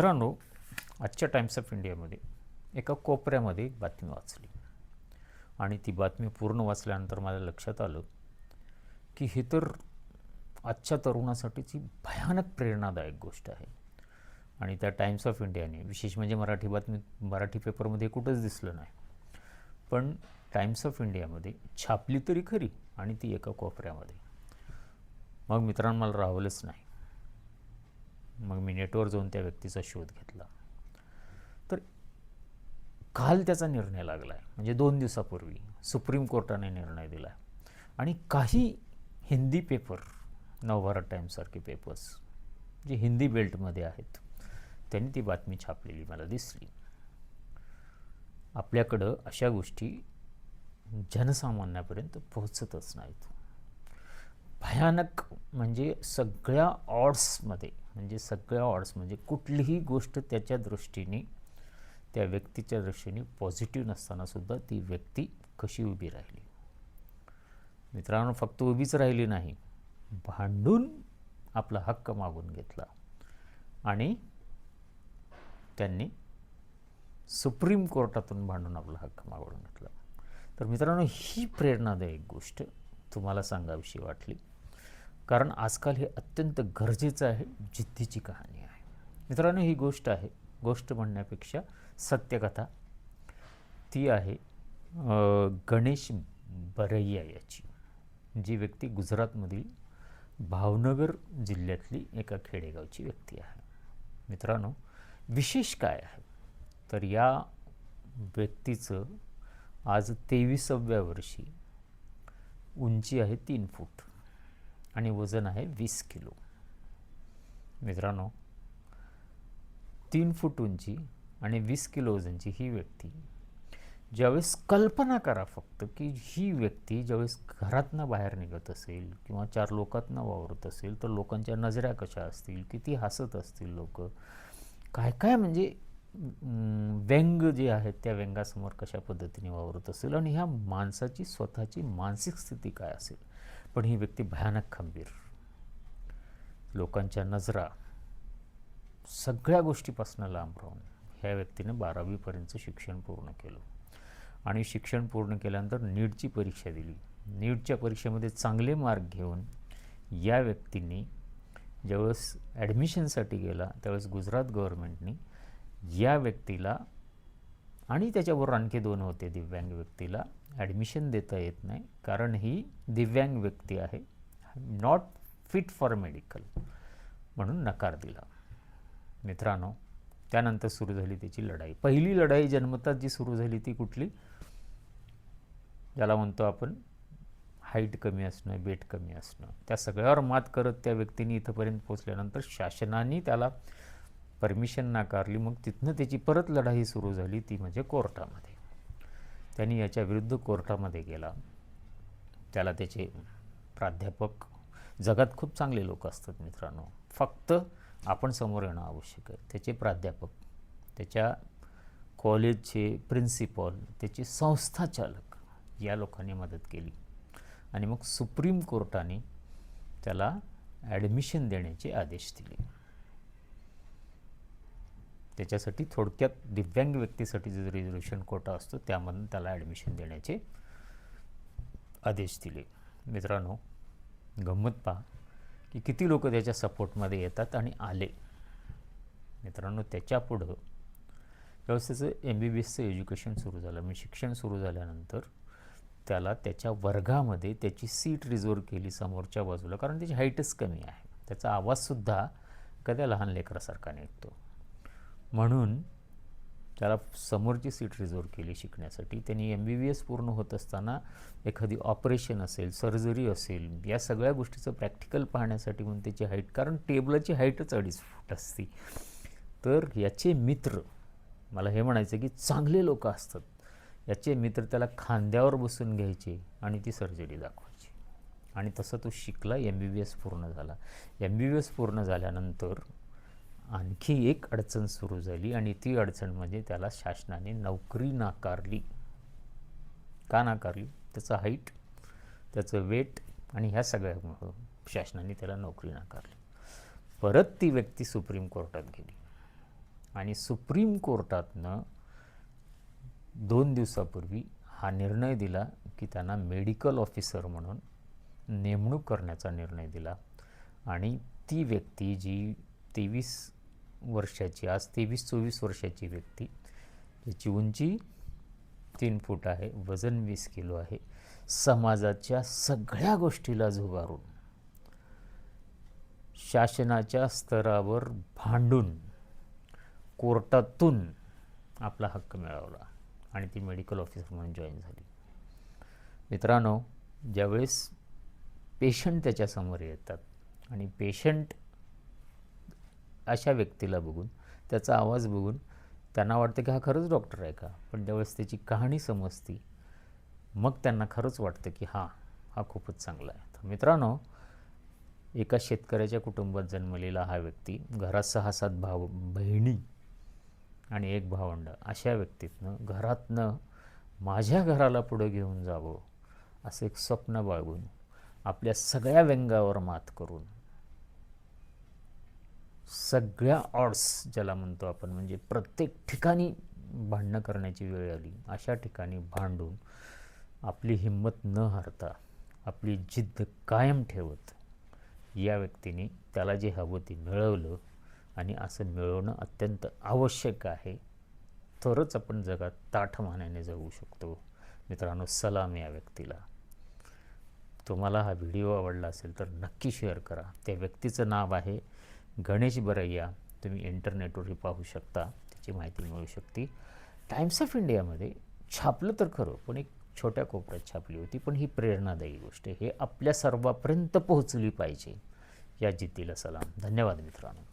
मित्रांनो आजच्या times of इंडियामध्ये एका कोपऱ्यामध्ये एक बातमी वाचली. आणि ती बातमी पूर्ण वाचल्यानंतर माझ्या लक्षात आलं की हे तर आजच्या तरुणासाठीची भयानक प्रेरणादायक गोष्ट आहे. आणि त्या टाइम्स ऑफ इंडियाने विशेष म्हणजे मराठी बातमी मराठी पेपरमध्ये कुठंच दिसलं नाही. पण टाइम्स ऑफ इंडियामध्ये छापली तरी खरी आणि ती एका कोपऱ्यामध्ये. मग मित्रांनो मला राहवलंच नाही. मग मी नेटवर जाऊन त्या व्यक्तीचा शोध घेतला. तर काल त्याचा निर्णय लागला आहे म्हणजे दोन दिवसापूर्वी सुप्रीम कोर्टाने निर्णय दिला आहे आणि काही हिंदी पेपर नवभारत टाईम्ससारखे पेपर्स जे हिंदी बेल्टमध्ये आहेत त्यांनी ती बातमी छापलेली मला दिसली. आपल्याकडं अशा गोष्टी जनसामान्यापर्यंत पोहोचतच नाहीत. भयानक म्हणजे सगळ्या ऑड्समध्ये म्हणजे सगळ्या ऑड्स म्हणजे कुठलीही गोष्ट त्याच्या दृष्टीने त्या व्यक्तीच्या दृष्टीने पॉझिटिव्ह नसतानासुद्धा ती व्यक्ती कशी उभी राहिली? मित्रांनो फक्त उभीच राहिली नाही भांडून आपला हक्क मागून घेतला आणि त्यांनी सुप्रीम कोर्टातून भांडून आपला हक्क मागून घेतला. तर मित्रांनो ही प्रेरणादायक गोष्ट तुम्हाला सांगावीशी वाटली. कारण आजकाल हे अत्यंत गरजेचं आहे जिद्दीची कहाणी आहे. मित्रांनो ही गोष्ट आहे गोष्ट म्हणण्यापेक्षा सत्यकथा. ती आहे गणेश बरैया याची जी व्यक्ती गुजरातमधील भावनगर जिल्ह्यातली एका खेडेगावची व्यक्ती आहे. मित्रांनो विशेष काय आहे? तर या व्यक्तीचं आज तेविसाव्या वर्षी उंची आहे तीन फूट. आणि वजन आहे वीस किलो. मित्रांनो तीन फूट उंची आणि वीस किलो वजनची ही व्यक्ती. ज्यावेळेस कल्पना करा फक्त की ही व्यक्ती ज्यावेळेस घरातनं बाहेर निघत असेल किंवा चार लोकातनं वावरत असेल तर लोकांच्या नजऱ्या कशा असतील किती हसत असतील लोक काय काय म्हणजे व्यंग जे आहेत त्या व्यंगासमोर कशा पद्धतीने वावरत असेल आणि ह्या माणसाची स्वतःची मानसिक स्थिती काय असेल? पण ही व्यक्ती भयानक खंबीर. लोकांच्या नजरा सगळ्या गोष्टीपासून लांब राहून ह्या व्यक्तीने बारावीपर्यंतचं शिक्षण पूर्ण केलं. आणि शिक्षण पूर्ण केल्यानंतर नीटची परीक्षा दिली. नीटच्या परीक्षेमध्ये चांगले मार्क घेऊन या व्यक्तींनी ज्यावेळेस ॲडमिशनसाठी गेला त्यावेळेस गुजरात गव्हर्मेंटनी या व्यक्तीला आणि त्याच्याबरोबर आणखी दोन होते दिव्यांग व्यक्तीला. ॲडमिशन देता येत नाही. कारण ही दिव्यांग व्यक्ती आहे. नॉट फिट फॉर मेडिकल म्हणून नकार दिला. मित्रांनो त्यानंतर सुरू झाली त्याची लढाई. पहिली लढाई जन्मतात जी सुरू झाली ती कुठली? ज्याला म्हणतो आपण हाईट कमी असणं वेट कमी असणं. त्या सगळ्यावर मात करत त्या व्यक्तीने इथंपर्यंत पोचल्यानंतर शासनाने त्याला परमिशन नाकारली मग तिथनं त्याची परत लढाई सुरू झाली ती म्हणजे कोर्टामध्ये. त्यांनी याच्या विरुद्ध कोर्टामध्ये गेला. त्याला त्याचे प्राध्यापक जगात खूप चांगले लोक असतात मित्रांनो. फक्त आपण समोर येणं आवश्यक आहे. त्याचे प्राध्यापक त्याच्या कॉलेजचे प्रिन्सिपॉल त्याचे संस्थाचालक या लोकांनी मदत केली. आणि मग सुप्रीम कोर्टाने त्याला ॲडमिशन देण्याचे आदेश दिले. त्याच्यासाठी थोडक्यात दिव्यांग व्यक्तीसाठी जो रिझर्वेशन कोटा असतो त्यामधून त्याला ॲडमिशन देण्याचे आदेश दिले. मित्रांनो गंमत पहा की किती लोक त्याच्या सपोर्टमध्ये येतात आणि आले. मित्रांनो त्याच्यापुढं त्यावेळेस त्याचं एम बी बी एसचं एज्युकेशन सुरू झालं. म्हणजे शिक्षण सुरू झाल्यानंतर त्याला त्याच्या वर्गामध्ये त्याची सीट रिझर्व केली समोरच्या बाजूला कारण त्याची हाईटच कमी आहे. त्याचा आवाजसुद्धा कद्या लहान लेकरासारखा निघतो. म्हणून त्याला समोरची सीट रिझर्व केली शिकण्यासाठी. त्यांनी एम बी बी एस पूर्ण होत असताना एखादी ऑपरेशन असेल सर्जरी असेल या सगळ्या गोष्टीचं प्रॅक्टिकल पाहण्यासाठी म्हणून त्याची हाईट कारण टेबलाची हाईटच अडीच फूट असते. तर याचे मित्र मला हे म्हणायचं की चांगले लोक असतात. याचे मित्र त्याला खांद्यावर बसून घ्यायचे आणि ती सर्जरी दाखवायची. आणि तसं तो शिकला एम बी बी एस पूर्ण झाला. एम बी बी एस पूर्ण झाल्यानंतर आणखी एक अडचण सुरू झाली आणि ती अडचण म्हणजे त्याला शासनाने नोकरी नाकारली. का नाकारली? त्याचं हाईट त्याचं वेट आणि ह्या सगळ्या शासनाने त्याला नोकरी नाकारली. परत ती व्यक्ती सुप्रीम कोर्टात गेली. आणि सुप्रीम कोर्टातनं दोन दिवसापूर्वी हा निर्णय दिला की त्यांना मेडिकल ऑफिसर म्हणून नेमणूक करण्याचा निर्णय दिला. आणि ती व्यक्ती जी तेवीस वर्षाची आज तेवीस चोवीस वर्षाची व्यक्ती. ज्याची उंची तीन फूट आहे वजन वीस किलो आहे. समाजाच्या सगळ्या गोष्टीला झुगारून शासनाच्या स्तरावर भांडून कोर्टातून आपला हक्क मिळवला आणि ती मेडिकल ऑफिसर म्हणून जॉईन झाली. मित्रांनो ज्यावेळेस पेशंट त्याच्यासमोर येतात आणि पेशंट अशा व्यक्तीला बघून त्याचा आवाज बघून त्यांना वाटतं की हा खरंच डॉक्टर आहे का? पण ज्यावेळेस त्याची कहाणी समजती मग त्यांना खरंच वाटतं की हां हा खूपच चांगला आहे. तर मित्रांनो एका शेतकऱ्याच्या कुटुंबात जन्मलेला हा व्यक्ती घरात सहा सात भाव बहिणी आणि एक भावंड अशा व्यक्तीतनं घरातनं माझ्या घराला पुढं घेऊन जावं असं एक स्वप्न बाळगून आपल्या सगळ्या व्यंगावर मात करून सगळ्या ऑड्स ज्याला म्हणतो आपण म्हणजे प्रत्येक ठिकाणी भांडणं करण्याची वेळ आली. अशा ठिकाणी भांडून आपली हिंमत न हारता आपली जिद्द कायम ठेवत या व्यक्तीने त्याला जे हवं ते मिळवलं आणि असं मिळवणं अत्यंत आवश्यक आहे. तरच आपण जगात ताठमानाने जगू शकतो. मित्रांनो सलाम या व्यक्तीला. तुम्हाला हा व्हिडिओ आवडला असेल तर नक्की शेअर करा. त्या व्यक्तीचं नाव आहे गणेश बरैया तुम्ही इंटरनेटवरही पाहू शकता त्याची माहिती मिळू शकते. टाइम्स ऑफ इंडियामध्ये छापलं तर खरं पण एक छोट्या कोपऱ्यात छापली होती पण ही प्रेरणादायी गोष्ट आहे. हे आपल्या सर्वापर्यंत पोहोचली पाहिजे या जिद्दीला सलाम. धन्यवाद मित्रांनो.